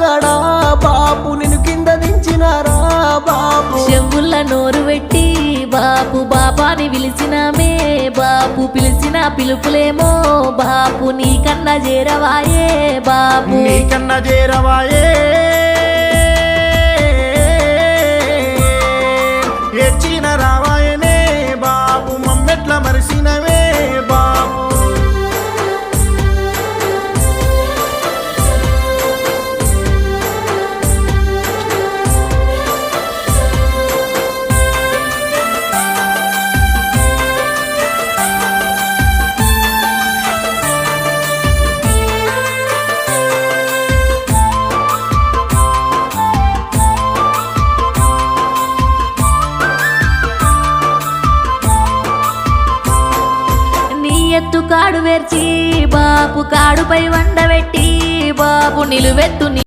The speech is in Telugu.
కాడా బాపు నిన్ను కింద దించినారా బాపు చెవుల నోరు పెట్టి బాపు బాబాని పిలిచినామే బాపు పిలిచిన పిలుపులేమో బాపు నీకన్నా చేరవాయే బాపు నీకన్నా చేరవాయే. ఏడ్చిన రావాయనే బాబు మమ్మెట్ల మరిసినవే. ఎత్తు కాడు వేర్చి బాపు కాడుపై వండబెట్టి బాపు నిలువెత్తు